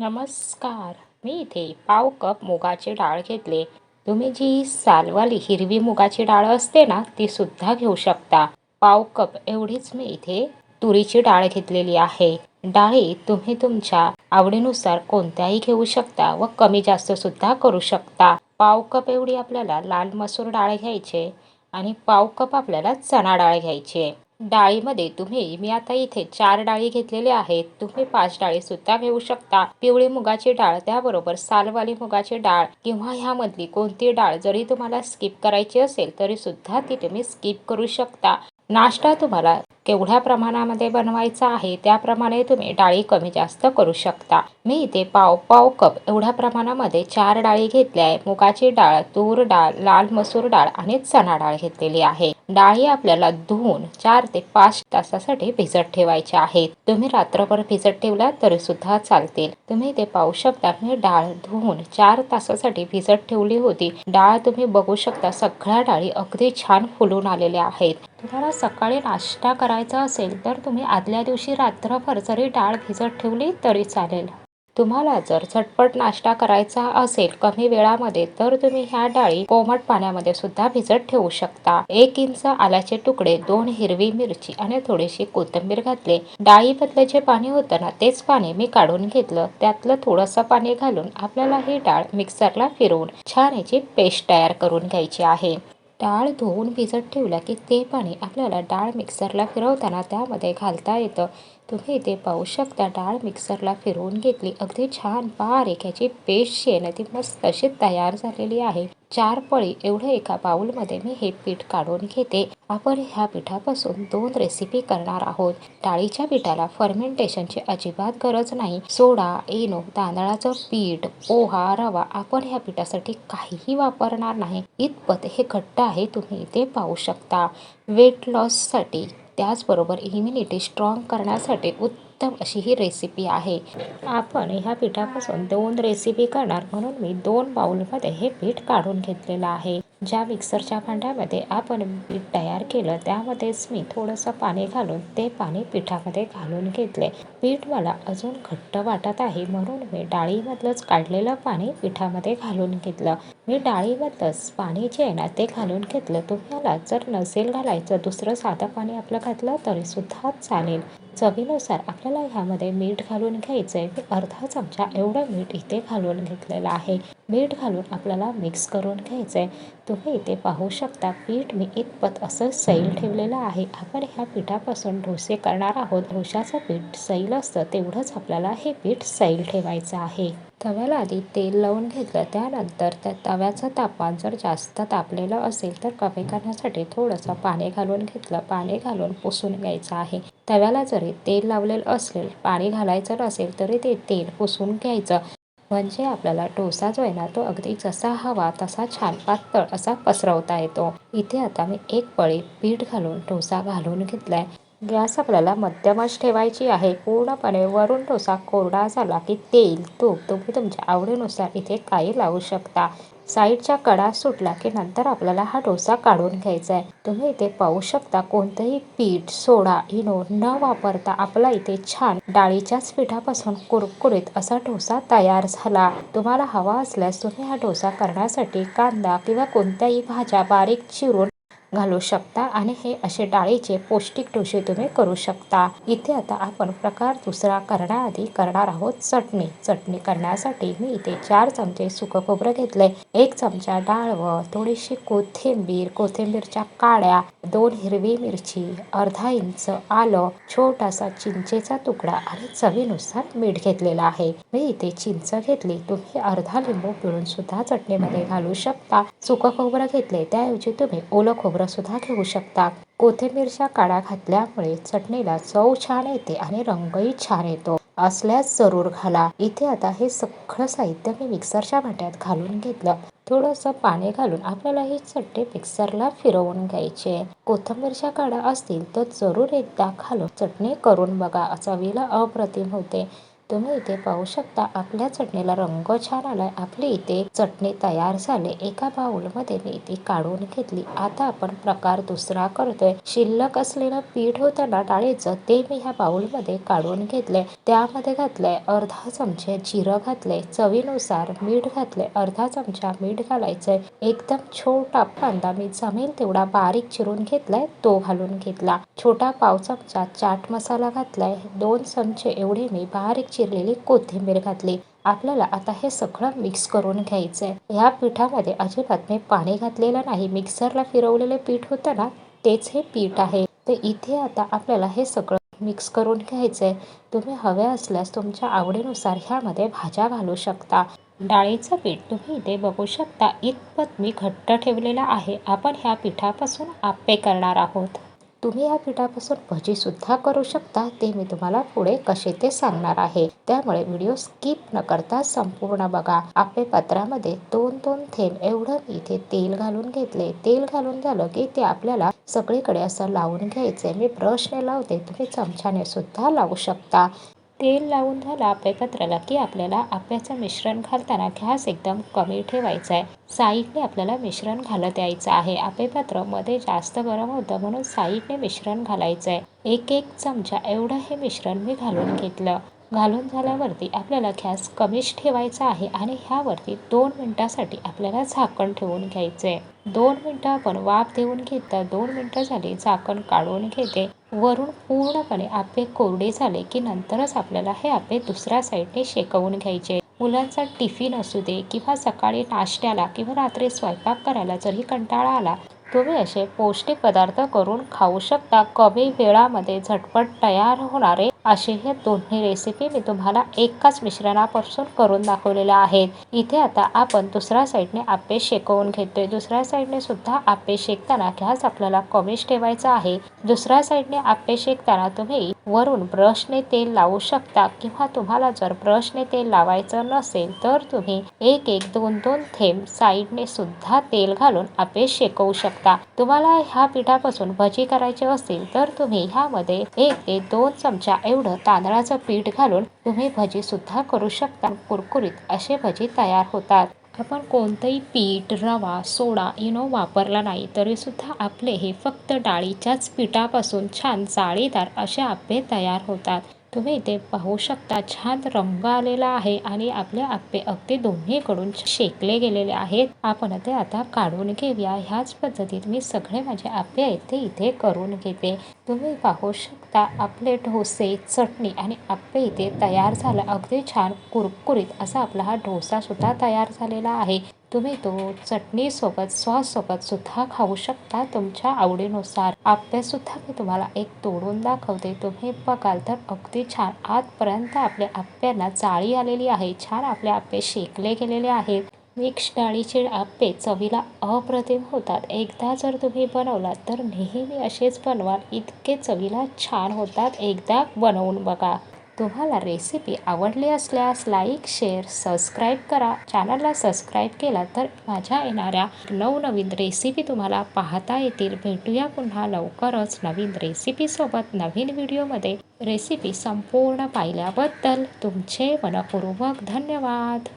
नमस्कार. मी इथे पाव कप मुगाची डाळ घेतली. तुम्ही जी सालवाली हिरवी मुगाची डाळ असते ना ती सुद्धा घेऊ शकता. पाव कप एवढीच मी इथे तुरीची डाळ घेतलेली आहे. डाळी तुम्ही तुमच्या आवडीनुसार कोणत्याही घेऊ शकता व कमी जास्त सुद्धा करू शकता. पाव कप एवढी आपल्याला लाल मसूर डाळ घ्यायचे आणि पाव कप आपल्याला चणा डाळ घ्यायची. डाळीमध्ये तुम्ही मी आता इथे चार डाळी घेतलेल्या आहेत तुम्ही पाच डाळी सुद्धा घेऊ शकता. पिवळी मुगाची डाळ त्याबरोबर सालवाली मुगाची डाळ किंवा ह्यामधली कोणती डाळ जरी तुम्हाला स्किप करायची असेल तरी सुद्धा ती तुम्ही स्किप करू शकता. नाश्ता तुम्हाला एवढ्या प्रमाणामध्ये बनवायचा आहे त्याप्रमाणे तुम्ही डाळी कमी जास्त करू शकता. मी इथे पाव पाव कप एवढ्या प्रमाणामध्ये चार डाळी घेतल्या आहे. मुगाची डाळ तूर डाळ लाल मसूर डाळ आणि चणा डाळ घेतलेली आहे. डाळी आपल्याला धुवून चार ते पाच तासासाठी भिजत ठेवायच्या आहेत. तुम्ही रात्रभर भिजत ठेवल्या तरी सुद्धा चालतील. तुम्ही ते पाहू शकता मी डाळ धुवून चार तासासाठी भिजत ठेवली होती. डाळ तुम्ही बघू शकता सगळ्या डाळी अगदी छान फुलून आलेल्या आहेत. तुम्हाला सकाळी नाश्ता करायचा असेल तर तुम्ही आदल्या दिवशी रात्रभर जरी डाळ भिजत ठेवली तरी चालेल. तुम्हाला जर झटपट नाश्ता करायचा असेल कमी वेळामध्ये तर तुम्ही ह्या डाळी कोमट पाण्यामध्ये सुद्धा भिजत ठेवू शकता. एक इंच आल्याचे तुकडे दोन हिरवी मिरची आणि थोडीशी कोथिंबीर घातले. डाळीमधलं जे पाणी होतं ना तेच पाणी मी काढून घेतलं. त्यातलं थोडंसं पाणी घालून आपल्याला ही डाळ मिक्सरला फिरवून छान याची पेस्ट तयार करून घ्यायची आहे. डाळ धुवून भिजत ठेवल्या की ते पाणी आपल्याला डाळ मिक्सरला फिरवताना त्यामध्ये घालता येतं. तुम्ही इथे पाहू शकता डाळ मिक्सरला फिरवून घेतली. अगदी छान बारीक याची पेस्ट जी आहे ना ती मस्त अशी तयार झालेली आहे. चार पळी एवढं एका बाउलमध्ये मी हे पीठ काढून घेते. आपण ह्या पिठापासून दोन रेसिपी करणार आहोत. डाळीच्या पिठाला फर्मेंटेशनची अजिबात गरज नाही. सोडा इनो तांदळाचं पीठ पोहा रवा आपण ह्या पिठासाठी काहीही वापरणार नाही. इतपत हे घट्ट आहे तुम्ही इथे पाहू शकता. वेट लॉससाठी त्याचबरोबर इम्युनिटी स्ट्रॉंग करण्यासाठी उत्तम अशी ही रेसिपी आहे. आपण ह्या पिठापासून दोन रेसिपी करणार म्हणून मी दोन बाउलमध्ये हे पीठ काढून घेतलेलं आहे. ज्या मिक्सरच्या भांड्यामध्ये आपण पीठ तयार केलं त्यामध्येच मी थोडंसं पाणी घालून ते पाणी पिठामध्ये घालून घेतले. पीठ मला अजून घट्ट वाटत आहे म्हणून मी डाळीमधलंच काढलेलं पाणी पिठामध्ये घालून घेतलं. मी डाळीवरच पाणी जे आहे ना ते घालून घेतलं. तुम्हाला जर नसेल घालायचं दुसरं साधं पाणी आपलं घातलं तरी सुद्धा चालेल. चवीनुसार आपल्याला ह्यामध्ये मीठ घालून घ्यायचं आहे मी अर्धा चमचा एवढं मीठ इथे घालून घेतलेलं आहे. मीठ घालून आपल्याला मिक्स करून घ्यायचं आहे तुम्ही इथे पाहू शकता पीठ मी इतपत असं सैल ठेवलेलं आहे. आपण ह्या पिठापासून डोसे करणार आहोत. डोशाचं पीठ सैल असतं तेवढंच आपल्याला हे पीठ सैल ठेवायचं आहे. तव्याला आधी तेल लावून घेतलं. त्यानंतर त्या तव्याचं तापमान जर जास्त तापलेलं असेल तर कमी करण्यासाठी थोडंसं पाणी घालून घेतलं. पाणी घालून पुसून घ्यायचं आहे. तव्याला जरी तेल लावलेलं असेल पाणी घालायचं नसेल तरी ते तेल पुसून घ्यायचं. म्हणजे आपल्याला डोसा जो आहे ना तो अगदी जसा हवा तसा छान पातळ असा पसरवता येतो. इथे आता मी एक पळी पीठ घालून डोसा घालून घेतलाय. गॅस आपल्याला मध्यमच ठेवायची आहे. पूर्णपणे वरून डोसा कोरडा झाला की तेल तूप तुम्ही तुमच्या आवडीनुसार इथे काही लावू शकता. साईडच्या कडा सुटला की नंतर आपल्याला हा डोसा काढून घ्यायचा आहे. तुम्ही इथे पाहू शकता कोणतंही पीठ सोडा इनो न वापरता आपला इथे छान डाळीच्याच पिठापासून कुरकुरीत असा डोसा तयार झाला. तुम्हाला हवा असल्यास तुम्ही हा डोसा करण्यासाठी कांदा किंवा कोणत्याही भाज्या बारीक चिरून घालू शकता आणि हे असे डाळीचे पौष्टिक डोसे तुम्ही करू शकता. इथे आता आपण प्रकार दुसरा करण्याआधी करणार आहोत चटणी. चटणी करण्यासाठी मी इथे चार चमचे सुकं खोबरं घेतले. एक चमचा डाळ व थोडीशी कोथिंबीर कोथिंबीरच्या काळ्या दोन हिरवी मिरची अर्धा इंच आलं छोटासा चिंचेचा तुकडा आणि चवीनुसार मीठ घेतलेला आहे. मी इथे चिंच घेतली. तुम्ही अर्धा लिंबू पिळून सुद्धा चटणीमध्ये घालू शकता. सुकं खोबरं घेतले. त्याऐवजी तुम्ही ओलं खोबरं सुद्धा घेऊ शकता कोथिंबीरच्या काड्या घातल्यामुळे चटणीला चव छान येते आणि रंगही छान येतो. असल्यास जरूर घाला. इथे आता हे सगळं साहित्य मी मिक्सरच्या भांड्यात घालून घेतलं. थोडंसं पाणी घालून आपल्याला ही चट्टे मिक्सरला फिरवून घ्यायचे. कोथंबीरच्या कोथिंबीरच्या काड्या असतील तर जरूर एकदा घालून चटणी करून बघा. चवीला अप्रतिम होते. तुम्ही इथे पाहू शकता आपल्या चटणीला रंग छान आलाय. आपली इथे चटणी तयार झाले. एका बाउलमध्ये मी इथे काढून घेतली. आता आपण प्रकार दुसरा करतोय. शिल्लक असलेलं पीठ होतं ना डाळीचं ते मी ह्या बाउलमध्ये काढून घेतलंय. त्यामध्ये घातलंय अर्धा चमचे जिरं घातले चवीनुसार मीठ घातले अर्धा चमचा मीठ घालायचंय. एकदम छोटा कांदा मी जमेल तेवढा बारीक चिरून घेतलाय. तो घालून घेतला. छोटा पाव चमचा चाट मसाला घातलाय. दोन चमचे एवढे मी बारीक चिरलेली कोथिंबीर घातली. आपल्याला आता हे सगळं मिक्स करून घ्यायचंय. ह्या पिठामध्ये अजिबात मी पाणी घातलेलं नाही. मिक्सरला फिरवलेले पीठ होतं ना तेच हे पीठ आहे. तर इथे आता आपल्याला हे सगळं मिक्स करून घ्यायचंय. तुम्ही हवे असल्यास तुमच्या आवडीनुसार ह्यामध्ये भाज्या घालू शकता. डाळीचं पीठ तुम्ही इथे बघू शकता. इतपत मी घट्ट ठेवलेला आहे. आपण ह्या पिठापासून आप्पे करणार आहोत. तुम्ही या पिठापासून भजीसुद्धा करू शकता. ते मी तुम्हाला पुढे कसे ते सांगणार आहे. त्यामुळे व्हिडिओ स्किप न करता संपूर्ण बघा. आपे पात्रामध्ये दोन दोन थेंब एवढं मी इथे तेल घालून घेतले. तेल घालून झालं की ते आपल्याला सगळीकडे असं लावून घ्यायचे. मी ब्रशने लावते. तुम्ही चमच्याने सुद्धा लावू शकता. तेल लावून झालं आप्यापत्राला की आपल्याला आप्याचं मिश्रण घालताना घास एकदम कमी ठेवायचा आहे. साईडने आपल्याला मिश्रण घालत यायचं आहे. आपेपत्रमध्ये जास्त गरम होतं म्हणून साईडने मिश्रण घालायचं आहे. एक एक चमचा एवढं हे मिश्रण मी घालून घेतलं. घालून झाल्यावरती आपल्याला गॅस कमीच ठेवायचा आहे आणि ह्यावरती दोन मिनटासाठी आपल्याला झाकण ठेवून घ्यायचं आहे. दोन मिनटं आपण वाफ देऊन घेतं दोन मिनटं झाली झाकण काढून घेते. वरून पूर्णपणे आपे कोरडे झाले की नंतरच आपल्याला हे आपे दुसऱ्या साईडने शेकवून घ्यायचे. मुलांचा टिफिन असू दे किंवा सकाळी नाश्त्याला किंवा रात्री स्वयंपाक करायला जरी कंटाळा आला तुम्ही असे पौष्टिक पदार्थ करून खाऊ शकता. कमी वेळामध्ये झटपट तयार होणारे असे हे दोन्ही रेसिपी मी तुम्हाला एकाच मिश्रणापासून करून दाखवलेल्या आहेत. इथे आता आपण दुसऱ्या साईडने आपे शेकवून घेतोय. दुसऱ्या साईडने सुद्धा आपे शेकताना गॅस आपल्याला कमीच ठेवायचा आहे. दुसऱ्या साईडने आप्पे शेकताना तुम्ही वरून ब्रशने तेल लावू शकता किंवा तुम्हाला जर ब्रशने तेल लावायचं नसेल तर तुम्ही एक एक दोन दोन थेंब साईडने सुद्धा तेल घालून आपे शेकवू शकता. तुम्हाला ह्या पिठापासून भजी करायची असेल तर तुम्ही ह्यामध्ये एक ते दोन चमचा एवढं तांदळाचं पीठ घालून तुम्ही भजी सुद्धा करू शकता. कुरकुरीत असे भजी तयार होतात. आपण कोणतंही पीठ रवा सोडा इनो वापरला नाही तरीसुद्धा आपले हे फक्त डाळीच्याच पिठापासून छान जाळीदार असे आप्पे तयार होतात. तुम्ही इथे पाहू शकता छान रंग आलेला आहे आणि आपले आप्पे अगदी दोन्हीकडून शेकले गेलेले आहेत. आपण ते आता काढून घेऊया. ह्याच पद्धतीत मी सगळे माझे आप्पे आहेत ते इथे करून घेते. तुम्ही पाहू शकता आपले डोसे चटणी आणि आप्पे इथे तयार झालं. अगदी छान कुरकुरीत असा आपला हा ढोसासुद्धा तयार झालेला आहे. तुम्ही तो चटणीसोबत सॉससोबत सुद्धा खाऊ शकता तुमच्या आवडीनुसार. आप्पेसुद्धा मी तुम्हाला एक तोडून दाखवते. तुम्ही बघाल तर अगदी छान. आजपर्यंत आपल्या आप्प्यांना चाळी आलेली आहे. छान आपले आप्पे शेकले गेलेले आहेत. मिक्स डाळीचे आप्पे चवीला अप्रतिम होतात. एकदा जर तुम्ही बनवलात तर नेहमी असेच बनवाल. इतके चवीला छान होतात. एकदा बनवून बघा. तुम्हाला रेसिपी आवडली असल्यास लाईक शेअर सबस्क्राईब करा. चॅनलला सबस्क्राईब केला तर माझ्या येणाऱ्या नवनवीन रेसिपी तुम्हाला पाहता येतील. भेटूया पुन्हा लवकरच नवीन रेसिपीसोबत नवीन व्हिडिओमध्ये रेसिपी संपूर्ण पाहिल्याबद्दल तुमचे मनपूर्वक धन्यवाद.